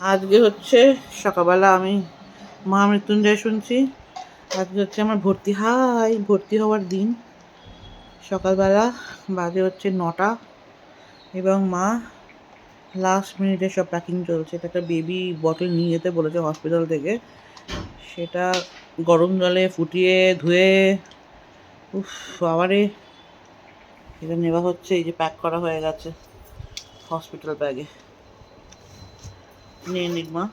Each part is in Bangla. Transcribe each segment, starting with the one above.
আজকে হচ্ছে সকালবেলা আমি মা মৃত্যুঞ্জয় শুনছি। আজকে হচ্ছে আমার ভর্তি হাই, ভর্তি হওয়ার দিন। সকালবেলা বাজে হচ্ছে নটা এবং মা লাস্ট মিনিটে সব প্যাকিং চলছে। এটা একটা বেবি বটল নিয়ে যেতে বলেছে হসপিটাল থেকে। সেটা গরম জলে ফুটিয়ে ধুয়ে, উফ আবারে এটা নেওয়া হচ্ছে, এই যে প্যাক করা হয়ে গেছে হসপিটাল ব্যাগে নিয়ে নিক মা।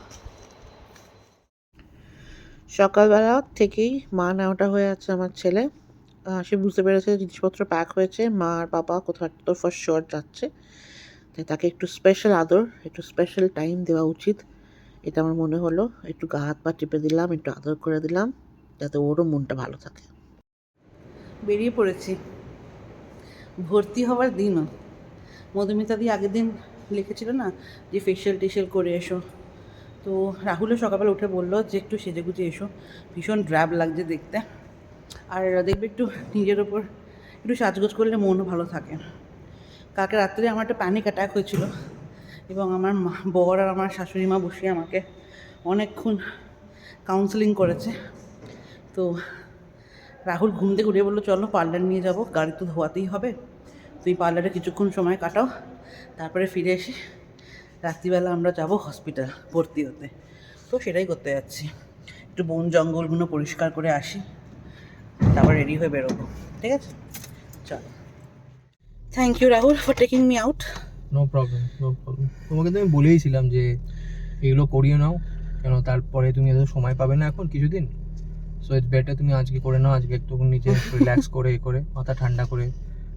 সকালবেলা থেকেই মা নেওয়াটা হয়ে আছে আমার ছেলে। সে বুঝতে পেরেছে জিনিসপত্র প্যাক হয়েছে, মা আর বাবা কোথাও তো ফার্স্ট শর্ট যাচ্ছে। তাই তাকে একটু স্পেশাল আদর, একটু স্পেশাল টাইম দেওয়া উচিত। এটা আমার মনে হলো, একটু গা হাত পা টিপে দিলাম, একটু আদর করে দিলাম, যাতে ওরও মনটা ভালো থাকে। বেরিয়ে পড়েছি। ভর্তি হওয়ার দিনও মধুমিতা দি আগের দিন লিখেছিল না যে ফেশিয়াল টেশিয়াল করে এসো। তো রাহুলও সকালবেলা উঠে বলল যে, একটু সেজে গুজে এসো। ভীষণ ড্র্যাব লাগছে দেখতে। আর দেখবে একটু নিজের ওপর একটু সাজগোজ করলে মনও ভালো থাকে। কালকে রাত্রে আমার একটা প্যানিক অ্যাটাক হয়েছিল এবং আমার বর আর আমার শাশুড়ি মা বসে আমাকে অনেকক্ষণ কাউন্সেলিং করেছে। তো রাহুল ঘুম থেকে উঠে বলল, চলো পার্লার নিয়ে যাব, গাড়ি তো ধোয়াতেই হবে। তুই পার্লারে কিছুক্ষণ সময় কাটাও তারপরে ফিরে এসে রাত্রিবেলা আমরা যাব হসপিটাল ভর্তি হতে। তো সেটাই করতে যাচ্ছি। একটু বন জঙ্গলগুলো পরিষ্কার করে আসি তারপর রেডি হয়ে বেরোবো। ঠিক আছে? চলো। Thank you Rahul for taking me out no problem no problem তোমাকে তো আমি বলেইছিলাম যে এগুলো করিয়ে নাও কেন তারপরে তুমি এত সময় পাবে না এখন কিছুদিন? সো ইটস বেটার তুমি আজকে করে নাও আজকে একটু নিচে রিল্যাক্স করে এ করে মাথা ঠান্ডা করে।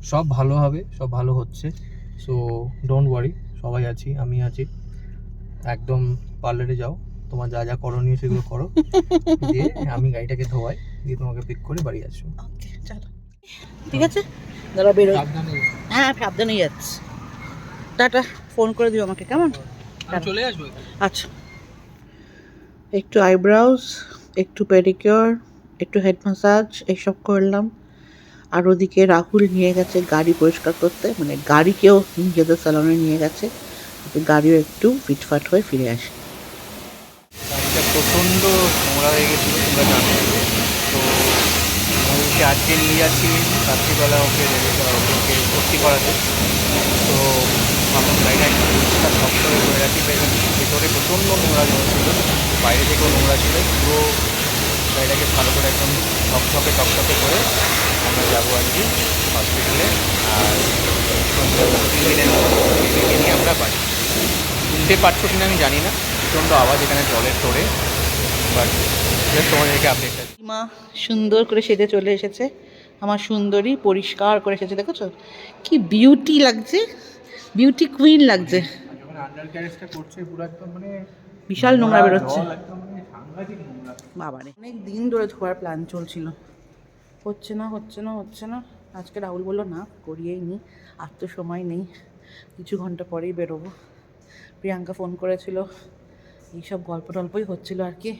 সব ভালো হবে সব ভালো হচ্ছে। সো ডোন্ট ওয়ারি সবাই আছি আমি আছি। একদম পার্লারে যাও তোমার যা যা করণীয় সেগুলো করো। দিয়ে আমি গাড়িটাকে ধোয়াই দিয়ে তোমাকে পিক করে বাড়ি আসব। ওকে চলো। ঠিক আছে? দাঁড়া বেরো। হ্যাঁ সাবধানে যাচ্ছি। টাটা ফোন করে দিও আমাকে কেমন? চলে আসব আচ্ছা। একটু আইব্রাউজ একটু পেডিকিওর একটু হেড ম্যাসাজ এইসব করলাম। আর ওদিকে রাহুল নিয়ে গেছে গাড়ি পরিষ্কার করতে মানে গাড়িকেও নিজেদের স্যালনে নিয়ে গেছে গাড়িও একটু ফিটফাট হয়ে ফিরে আসে। গাড়িটা প্রচণ্ড নোংরা হয়ে গেছিল, তোমরা জানো। তো ওকে আজকে নিয়ে যাচ্ছি, রাত্রিবেলা ওকে ওকে ভর্তি করাতে। তো এখন গাড়িটা একটু পরিষ্কার শক্ত হয়ে করে রাখি। ভেতরে প্রচণ্ড নোংরা ছিল, বাইরে থেকেও নোংরা ছিল। পুরো গাড়িটাকে ভালো করে একদম টকটকে টকটকে করে আমরা যাব আর কি হসপিটালে আর তিন দিনের নিয়ে আমরা বাড়ি। শুনতে পারছ কিনা আমি জানি না। প্রচণ্ড আওয়াজ এখানে জলের তোড়ে। বাট তোমাদেরকে মা সুন্দর করে সেজে চলে এসেছে। আমার সুন্দরী পরিষ্কার করে এসেছে দেখেছ? কি বিউটি লাগছে। বিউটি কুইন লাগছে। যখন আন্ডার ক্যারেজটা করছে পুরো একদম মানে বিশাল নোংরা। বেরোচ্ছে মানে বাবারে। অনেক দিন ধরে ধোয়ার প্ল্যান চলছিল। হচ্ছে না হচ্ছে না হচ্ছে না। আজকে রাহুল বলল, না, করিয়েই নি, আর তো সময় নেই, কিছু ঘণ্টা পরেই বেরোবো। প্রিয়াঙ্কা ফোন করেছিল, এইসব গল্প টল্পই হচ্ছিল আর কি।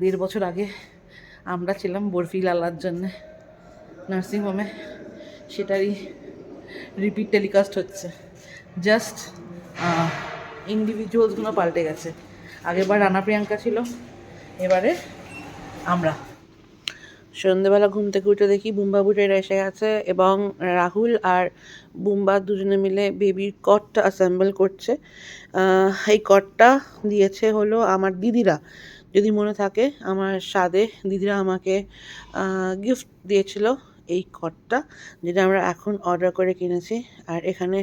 দেড় বছর আগে আমরা ছিলাম বরফি লালার জন্যে নার্সিংহোমে, সেটারই রিপিট টেলিকাস্ট হচ্ছে। জাস্ট ইন্ডিভিজুয়ালসগুলো পাল্টে গেছে। আগেরবার রানা প্রিয়াঙ্কা ছিল, এবারে আমরা। সন্ধেবেলা ঘুম থেকে উঠে দেখি বুম্বা বুটেরা এসে গেছে এবং রাহুল আর বুম্বা দুজনে মিলে বেবির কটটা অ্যাসেম্বল করছে। এই কটটা দিয়েছে হলো আমার দিদিরা। যদি মনে থাকে আমার স্বাদে দিদিরা আমাকে গিফট দিয়েছিল এই কটটা যেটা আমরা এখন অর্ডার করে কিনেছি। আর এখানে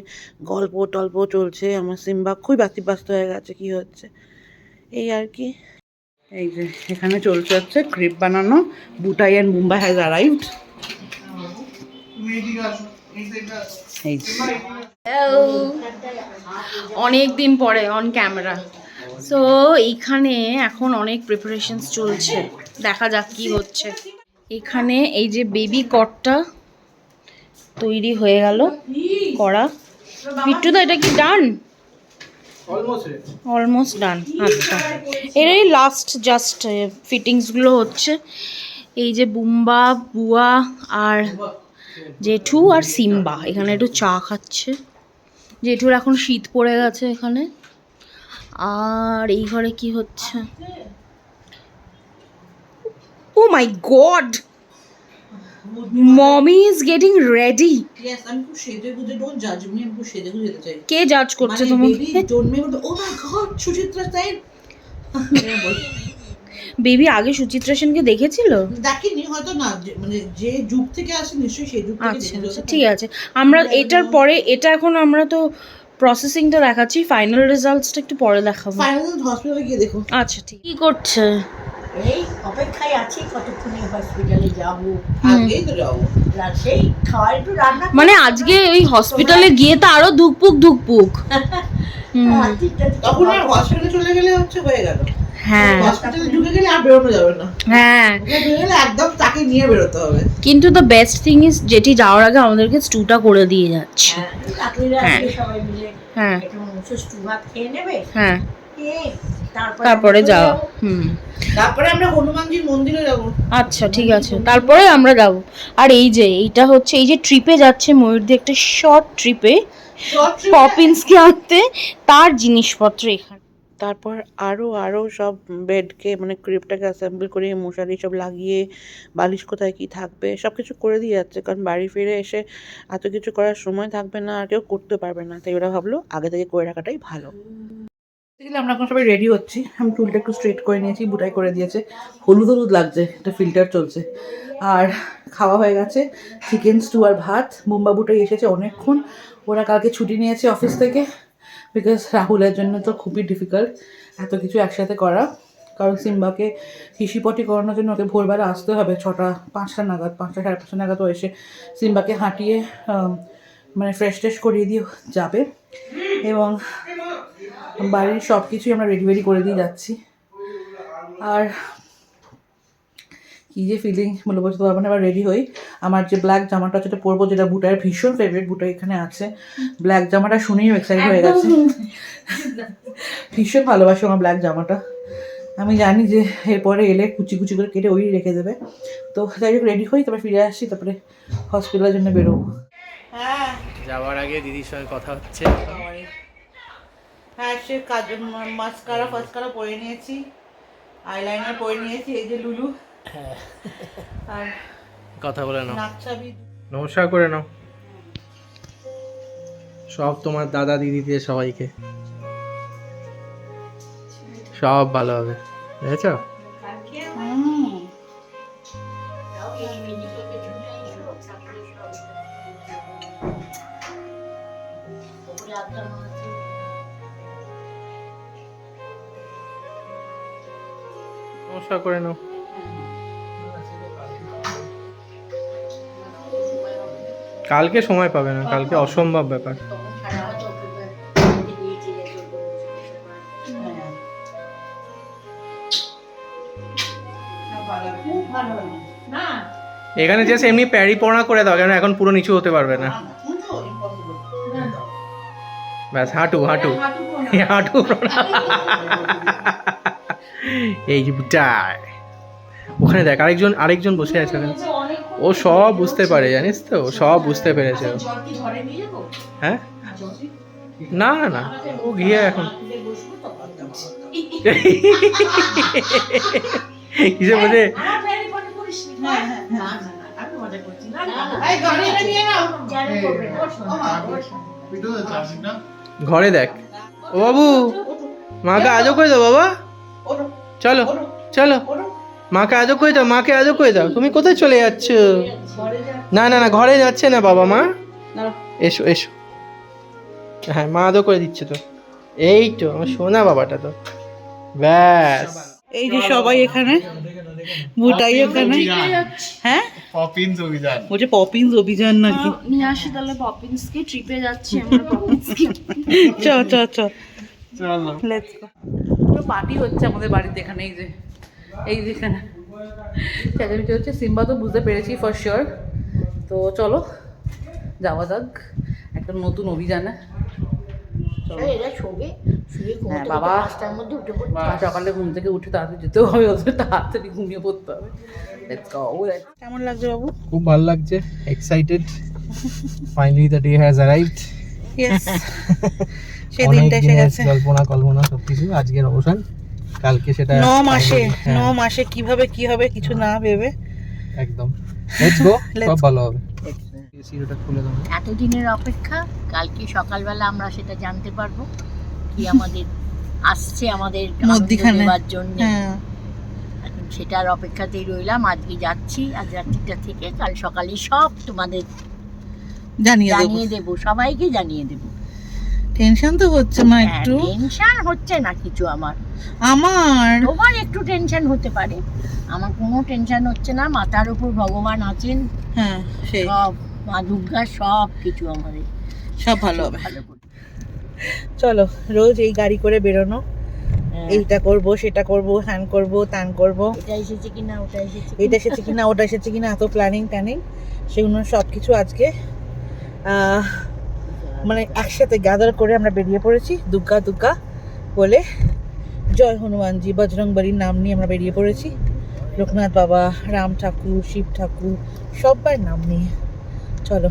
গল্প টল্প চলছে। আমার সিম্বা খুবই ব্যতিব্যস্ত হয়ে গেছে, কি হচ্ছে? এই আর কি। এই যে, এখানে চলছে হচ্ছে ক্রিপ বানানো, বুটাই অ্যান্ড মুম্বাই হ্যাজ অ্যারাইভড অনেক দিন পরে অন ক্যামেরা সো এইখানে এখন অনেক প্রিপারেশনস চলছে। দেখা যাক কি হচ্ছে। এখানে এই যে বেবি কটটা তৈরি হয়ে গেল, করা। বিট্টুদা এটা কি ডান অলমোস্ট ডান আচ্ছা। এরই লাস্ট জাস্ট ফিটিংসগুলো হচ্ছে। এই যে বুম্বা বুয়া আর জেঠু আর সিম্বা এখানে একটু চা খাচ্ছে। জেঠুর এখন শীত পড়ে গেছে এখানে। আর এই ঘরে কি হচ্ছে? ও my god mommy is getting ready Yes, আমি খুব সেজে গুজে ডোন্ট জাজ মি আমি খুব সেজে গুজে যেতে চাই কে জাজ করছে তোমাকে বেবি জন্মে বলবে ও my god Suchitra Sen baby আগে সুচিত্রা সেনকে দেখেছিল? দেখিনি হয়তো না। মানে যে যুগ থেকে আসে নিশ্চয়ই সেই যুগ থেকে। আচ্ছা ঠিক আছে। আমরা এটার পরে এটা এখন আমরা তো প্রসেসিংটা দেখাচ্ছি। ফাইনাল রেজাল্টসটা একটু পরে দেখাবো। ফাইনাল হসপিটালে গিয়ে দেখো। আচ্ছা ঠিক। কি করছে? এই অপেক্ষায় আছি কতক্ষণে হসপিটালে যাব? আগেই তো যাব সেই খাওয়া একটু রান্না মানে আজকে ওই হসপিটালে গিয়ে তো আরও ধুকপুক ধুকপুক। হুম, আর তখন আর হসপিটালে চলে গেলে হচ্ছে হয়ে গেল। হ্যাঁ। হসপিটালে ঢুকে গেলে আর বেরোনো যাবে না। হ্যাঁ। ওখানে ঢুকে গেলে একদম তাকে নিয়ে বেরোতে হবে। কিন্তু দ্য বেস্ট থিং ইজ যেটি যাওয়ার আগে আমাদেরকে স্টুটা করে দিয়ে যাচ্ছে। হ্যাঁ, হ্যাঁ। তারপরে যাও। হুম। তারপরে আমরা হনুমানজির মন্দিরে যাব। আচ্ছা ঠিক আছে। তারপরে আমরা যাব। আর এই যে এইটা হচ্ছে এই যে ট্রিপে যাচ্ছে ময়ূরদি একটা শর্ট ট্রিপে পপিন্সকে আনতে তার জিনিসপত্র এখানে। তারপর আরও আরও সব বেডকে মানে ক্রিপটাকে অ্যাসেম্বল করে মশারি সব লাগিয়ে বালিশ কোথায় কি থাকবে সব কিছু করে দিয়ে যাচ্ছে। কারণ বাড়ি ফিরে এসে এত কিছু করার সময় থাকবে না আর কেউ করতে পারবে না। তাই ওরা ভাবলো আগে থেকে করে রাখাটাই ভালো। দেখলে আমরা এখন সবাই রেডি হচ্ছি। আমি চুলটা একটু স্ট্রেট করে নিয়েছি, বুটাই করে দিয়েছে। হলুদ হলুদ লাগছে, একটা ফিল্টার চলছে। আর খাওয়া হয়ে গেছে চিকেন স্টু আর ভাত। বুম্বাবুটাই এসেছে অনেকক্ষণ। ওরা কালকে ছুটি নিয়েছে অফিস থেকে। বিকজ রাহুলের জন্য তো খুবই ডিফিকাল্ট এত কিছু একসাথে করা। কারণ সিম্বাকে হিসিপটি করানোর জন্য ওকে ভোরবেলা আসতে হবে। ছটা, পাঁচটা নাগাদ, পাঁচটা, সাড়ে পাঁচটা নাগাদ ও এসে সিম্বাকে হাঁটিয়ে মানে ফ্রেশ ট্রেশ করিয়ে দিয়ে যাবে। এবং বাড়ির সব কিছুই আমরা রেডি রেডি করে দিয়ে যাচ্ছি। আর কী যে ফিলিং বলে বলতে পারব না এবার রেডি হই। আমার যে ব্ল্যাক জামাটা যেটা পরবো যেটা বুটার ভীষণ ফেভারিট বুটা এখানে আছে। ব্ল্যাক জামাটা শুনেই এক্সাইটেড হয়ে গেছে। ভীষণ ভালোবাসি আমার ব্ল্যাক জামাটা। আমি জানি যে এরপরে এলে কুচি কুচি করে কেটে ওই রেখে দেবে। তো যাই হোক রেডি হই তারপরে ফিরে আসছি তারপরে হসপিটালের জন্য বেরোবো। হ্যাঁ যাওয়ার আগে দিদির সঙ্গে কথা হচ্ছে। হ্যাঁ সে কাজ মাস্কারা ফাস্কারা পরে নিয়েছি আইলাইনার পরে নিয়েছি এই যে লুলু। আর কথা বলে নাও। নাকছাবি। নমস্কার করে নাও। সব তোমার দাদা দিদিদের সবাইকে। সব ভালো হবে। বুঝেছ করে নাও। কালকে সময় পাবে না কালকে অসম্ভব ব্যাপার। এখানে যে এমনি প্যারি পড়া করে দাও কেন এখন পুরো নিচু হতে পারবে না। ব্যাস হাঁটু হাঁটু। এই হাঁটু এই বুটায় ওখানে দেখ, আরেকজন আরেকজন বসে আছে। ও সব বুঝতে পারে, জানিস তো? ও সব বুঝতে পেরেছে। হ্যাঁ? না না, ও গিয়ে এখন কিসে ঘরে দেখ। ও বাবু মাকে আজও করে দাও বাবা। চলো চলো। মাকে আজও করে দাও মাকে আজও করে দাও। তুমি কোথায় চলে যাচ্ছ? না না না ঘরে যাচ্ছে না বাবা মা। এসো এসো। হ্যাঁ মা আদৌ করে দিচ্ছে তো। এই তো আমার সোনা বাবাটা তো। ব্যাস। এই যে সবাই এখানে বুটাই ওখানে হ্যাঁ? পপিন্স অভিযান। বলছে পপিন্স অভিযান নাকি? নিয়ে আসি তাহলে পপিন্সকে ট্রিপে যাচ্ছি আমরা পপিন্সকে চ চ চ চলো। লেটস গো পুরো পার্টি হচ্ছে আমাদের বাড়িতে এখানে এই যে এই যে এখানে। চেঁচামেচি হচ্ছে সিম্বা তো বুঝতে পেরেছি ফর শিওর তো চলো যাওয়া যাক একটা নতুন অভিযানে। হ্যাঁ, বাবা। সকালে ঘুম থেকে উঠে তাড়াতাড়ি যেতেও হবে ওদের তাড়াতাড়ি ঘুমিয়ে পড়তে হবে। কেমন লাগছে বাবু? খুব ভালো লাগছে excited finally the day has arrived yes সেই দিনটা এসে গেছে। জল্পনা কল্পনা সবকিছু আজকের অবসান। কালকে সেটা ন মাসে হ্যাঁ, ন মাসে কীভাবে কি হবে কিছু না ভেবে। একদম। লেটস গো সব ভালো হবে। সিরোটা খুলে দাও। এতদিনের অপেক্ষা কালকে সকালবেলা আমরা সেটা জানতে পারব কি আমাদের আসছে আমাদের দেওয়ার জন্য। হ্যাঁ। এখন সেটার অপেক্ষাতেই রইলাম আজকে যাচ্ছি আজ রাত্রিটা থেকে কাল সকালে সব তোমাদের জানিয়ে দেবো। জানিয়ে দেবো সবাইকে জানিয়ে দেবো। টেনশন তো হচ্ছে মা একটু। টেনশন হচ্ছে না কিছু আমার। আমার? তোমার একটু টেনশন হতে পারে। আমার কোনো টেনশন হচ্ছে না মাথার উপর ভগবান আছেন। হ্যাঁ সেই। সব মা দুর্গা সব কিছু আমাদের সব ভালো হবে। চলো রোজ এই গাড়ি করে বেরোনো। হ্যাঁ। এইটা করব সেটা করব হ্যান করব ত্যান করব। এটা এসেছে কিনা ওটা এসেছে এটা এসেছে কিনা ওটা এসেছে কিনা এত প্ল্যানিং ট্যানিং সেগুলো সব কিছু আজকে আহ, মানে একসাথে গ্যাদার করে আমরা বেরিয়ে পড়েছি দুগ্গা দুগ্গা বলে জয় হনুমানজি বজরং বলির নাম নিয়ে আমরা বেরিয়ে পড়েছি। লোকনাথ বাবা, রাম ঠাকুর, শিব ঠাকুর সবার নাম নিয়ে। চলো,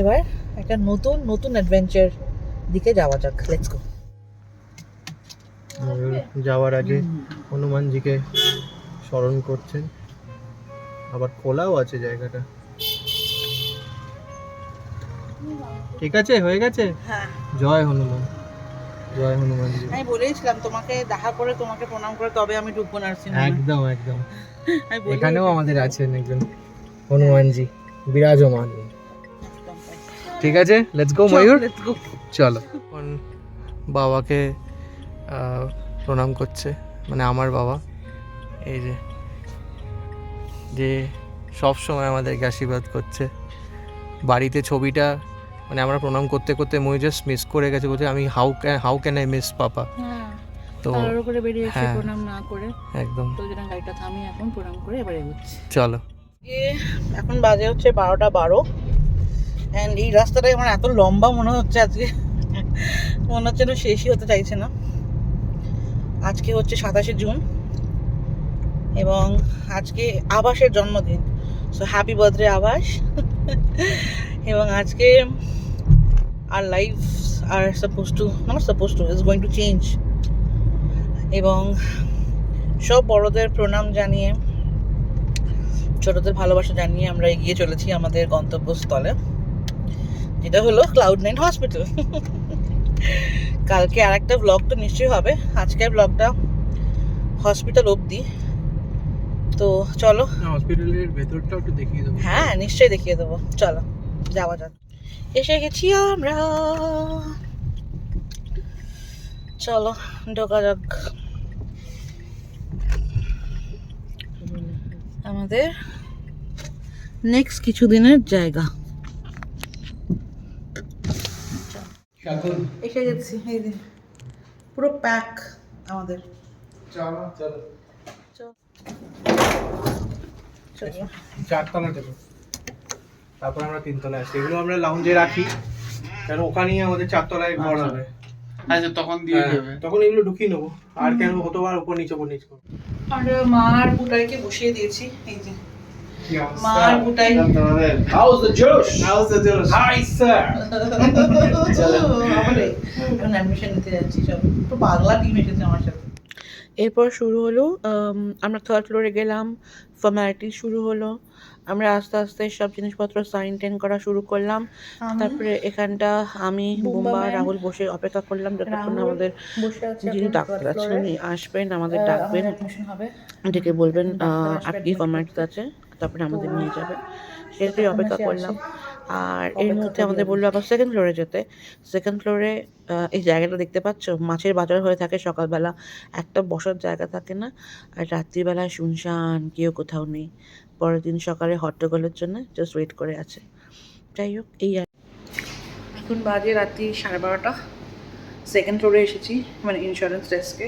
এবার একটা নতুন নতুন অ্যাডভেঞ্চার দিকে যাওয়া যাক। লেটস গো যাওয়ার আগে হনুমানজিকে স্মরণ করছেন। আবার খোলাও আছে জায়গাটা। ঠিক আছে? হয়ে গেছে? হ্যাঁ। জয় হনুমান। জয় হনুমানজি আমি বলেইছিলাম তোমাকে দেখা করে তোমাকে প্রণাম করে তবে আমি ঢুকবো নার্সিং একদম একদম। এখানেও আমাদের আছেন একজন হনুমানজি বিরাজমান। ঠিক আছে? লেটস গো ময়ূর। গো চলো। এখন বাবাকে প্রণাম করছে মানে আমার বাবা। এই যে যে সব সময় আমাদেরকে আশীর্বাদ করছে। বাড়িতে ছবিটা মানে আমরা প্রণাম করতে করতে মই জাস্ট মিস করে গেছে বলছে আমি how can how can I miss papa? তো তাড়াহুড়ো করে বেরিয়ে এসে হ্যাঁ। প্রণাম না করে। একদম। তো যেন গাড়িটা থামিয়ে এখন প্রণাম করে এবার এগোচ্ছি। চলো। এখন বাজে হচ্ছে বারোটা বারো। অ্যান্ড এই রাস্তাটাই আমার এত লম্বা মনে হচ্ছে আজকে। মনে হচ্ছে না শেষই হতে চাইছে না। আজকে হচ্ছে সাতাশে জুন। এবং আজকে আবাসের জন্মদিন। সো হ্যাপি বার্থডে আবাস। এবং আজকে আর life R suppose to not suppose to is going to change এবং সব বড়দের প্রণাম জানিয়ে ছোটদের ভালোবাসা জানিয়ে আমরা এগিয়ে চলেছি আমাদের গন্তব্যস্থলে যেটা হলো ক্লাউড নাইন হসপিটাল কালকে আর একটা ব্লগ তো নিশ্চয়ই হবে। আজকের ব্লগটা হসপিটাল অবধি। তো চলো। হসপিটালের ভেতরটাও একটু দেখিয়ে দেবো। হ্যাঁ নিশ্চয়ই দেখিয়ে দেবো। চলো যাওয়া যাক। এসে গেছি আমরা। চলো ঢোকা যাক। আমাদের নেক্সট কিছু দিনের জায়গা এসে গেছি এই যে পুরো প্যাক আমাদের। চলো চলো। চলো। চারতলা তারপর আমরা তিনতলায় আসি। এগুলো আমরা লাউঞ্জে রাখি। কারণ ওখানেই আমাদের চারতলায় ঘর হবে। আচ্ছা তখন দিয়ে হ্যাঁ, দেবে। তখন এগুলো ঢুকিয়ে নেব। আর কেন উপর নিচে উপর নিচে করব? আর মার বুটাইকে বসিয়ে দিয়েছি এই যে। বুটাই এখন অ্যাডমিশন নিতে যাচ্ছি সব। একটু পাগলা টিম এসেছে আমার সাথে। এরপর শুরু হলো আমরা থার্ড ফ্লোরে গেলাম ফর্মালিটি শুরু হলো। আমরা আস্তে আস্তে সব জিনিসপত্র সাইন টেন করা শুরু করলাম। তারপরে এখানটা আমি বুম্বা রাহুল বসে অপেক্ষা করলাম। যতক্ষণ আমাদের যিনি ডাক্তার আছেন উনি আসবেন আমাদের ডাকবেন। ডেকে বলবেন আর কি ফর্ম্যাটস আছে তারপরে আমাদের নিয়ে যাবে। সেটাই অপেক্ষা করলাম। আর এর মধ্যে আমাদের বলল আবার সেকেন্ড ফ্লোরে যেতে। সেকেন্ড ফ্লোরে এই জায়গাটা দেখতে পাচ্ছ? মাছের বাজার হয়ে থাকে সকালবেলা। একটা বসার জায়গা থাকে না। আর রাত্রিবেলা শুনশান কেউ কোথাও নেই। পরের দিন সকালে হট্টগোলের জন্য জাস্ট ওয়েট করে আছে। যাই হোক এই আর এখন বাজে রাত্রি সাড়ে বারোটা। সেকেন্ড ফ্লোরে এসেছি মানে ইন্স্যুরেন্স ডেস্কে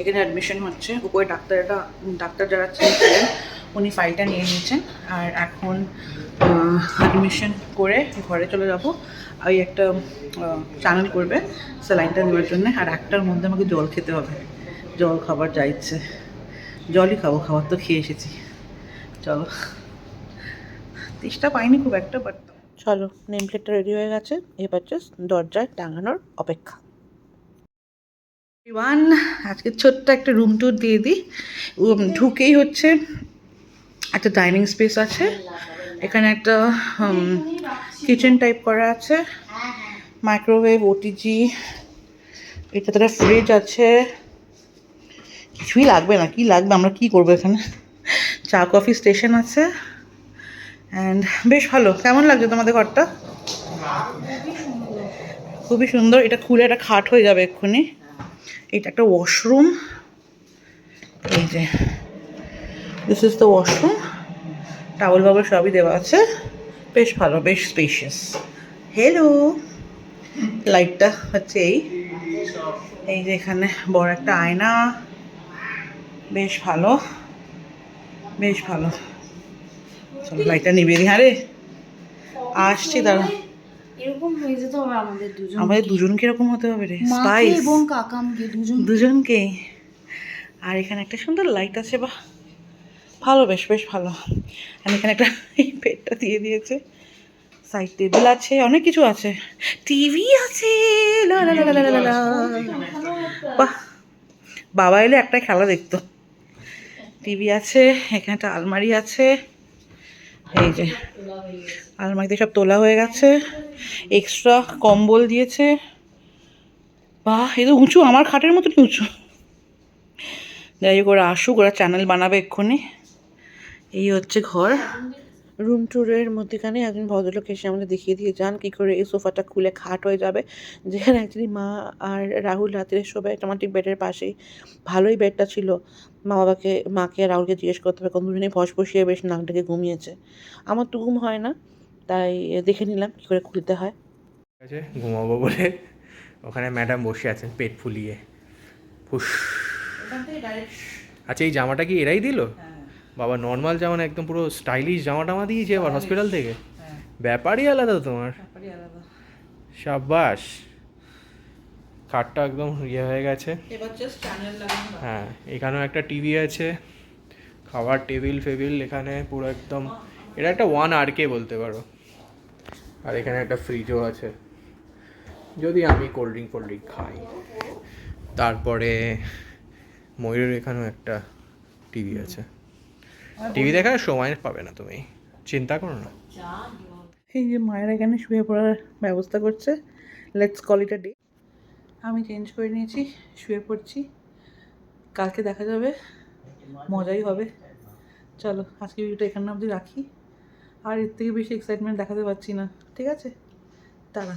এখানে অ্যাডমিশন হচ্ছে। উপরে ডাক্তারটা ডাক্তার যারা ছিলেন উনি ফাইলটা নিয়ে নিয়েছেন। আর এখন অ্যাডমিশন করে ঘরে চলে যাব। ওই একটা চ্যানেল করবে স্যালাইনটা নেওয়ার জন্য। আর একটার মধ্যে আমাকে জল খেতে হবে। জল খাবার যা ইচ্ছে। জলই খাব, খাবার তো খেয়ে এসেছি। চলো। তেষ্টা পাইনি খুব একটা বাট চলো নেম প্লেটটা রেডি হয়ে গেছে। এবার জাস্ট দরজায় টাঙানোর অপেক্ষা। ওয়ান আজকে ছোট্ট একটা রুম ট্যুর দিয়ে দিই। ঢুকেই হচ্ছে একটা ডাইনিং স্পেস আছে। এখানে একটা কিচেন টাইপ করা আছে। মাইক্রোওয়েভ ওটিজি এটাতে একটা ফ্রিজ আছে। কিছুই লাগবে না কি লাগবে আমরা কি করব এখানে? চা কফি স্টেশন আছে। অ্যান্ড বেশ ভালো। কেমন লাগছে তোমাদের ঘরটা? খুবই সুন্দর। এটা খুলে একটা খাট হয়ে যাবে এক্ষুনি। এটা একটা ওয়াশরুম এই যে this is the washroom towel bubble সবই দেওয়া আছে। বেশ ভালো, বেশ স্পেশিয়াস হ্যালো লাইটটা হচ্ছে এই। এই যে এখানে বড় একটা আয়না। বেশ ভালো। বেশ ভালো। চলো লাইটটা নিবে দিই হ্যাঁ রে আসছি দাঁড়া এরকম হয়ে যেতে হবে আমাদের দুজন আমাদের হতে হবে রে। স্পাইস এবং কাকামকে দুজন দুজনকে। আর এখানে একটা সুন্দর লাইট আছে বা ভালো বেশ বেশ ভালো। আর এখানে একটা এই পেটটা দিয়ে দিয়েছে। সাইড টেবিল আছে অনেক কিছু আছে। টিভি আছে। লা লা লা লা লা লা লা। বাহ। বাবা এলে একটা খেলা দেখতো। টিভি আছে এখানে একটা আলমারি আছে। এই যে, আলমারিতে সব তোলা হয়ে গেছে। এক্সট্রা কম্বল দিয়েছে। বা এ তো উঁচু, আমার খাটের মতনই উঁচু। যাই হোক, ওরা আসুক, ওরা চ্যানেল বানাবে এক্ষুনি। এই হচ্ছে ঘর। রুম ট্যুরের মধ্যেখানে একজন ভদ্রলোক এসে আমাদের দেখিয়ে দিয়ে যান কী করে এই সোফাটা খুলে খাট হয়ে যাবে। যেখানে অ্যাকচুয়ালি মা আর রাহুল রাত্রে শোবে অটোমেটিক বেডের পাশেই। ভালোই বেডটা ছিল। মা বাবাকে মাকে আর রাহুলকে জিজ্ঞেস করতে হবে কোন দুজনেই ফস বসিয়ে বেশ নাক ডেকে ঘুমিয়েছে। আমার তো ঘুম হয় না তাই দেখে নিলাম কী করে খুলতে হয়। ঠিক আছে ঘুমাবো বলে ওখানে ম্যাডাম বসে আছেন পেট ফুলিয়ে। ফুস আচ্ছা এই জামাটা কি এরাই দিল? বাবা নর্মাল জামা না একদম পুরো স্টাইলিশ জামা টামা দিয়েছে আবার হসপিটাল থেকে। ব্যাপারই আলাদা তোমার। সাব্বাস। খাটটা একদম ইয়ে হয়ে গেছে। হ্যাঁ এখানেও একটা টিভি আছে। খাবার টেবিল ফেবিল এখানে পুরো একদম এটা একটা ওয়ান আর কে বলতে পারো। আর এখানে একটা ফ্রিজও আছে। যদি আমি কোল্ড ড্রিঙ্ক কোল্ড ড্রিঙ্ক খাই। তারপরে ময়ূরের এখানেও একটা টিভি আছে। টিভি দেখার সময় পাবে না তুমি। চিন্তা করো না। এই যে মায়ের এখানে শুয়ে পড়ার ব্যবস্থা করছে। লেটস কল ইট ডে আমি চেঞ্জ করে নিয়েছি শুয়ে পড়ছি। কালকে দেখা যাবে মজাই হবে। চলো আজকে ভিডিওটা এখানে অবধি রাখি। আর এর থেকে বেশি এক্সাইটমেন্ট দেখাতে পারছি না। ঠিক আছে? তারা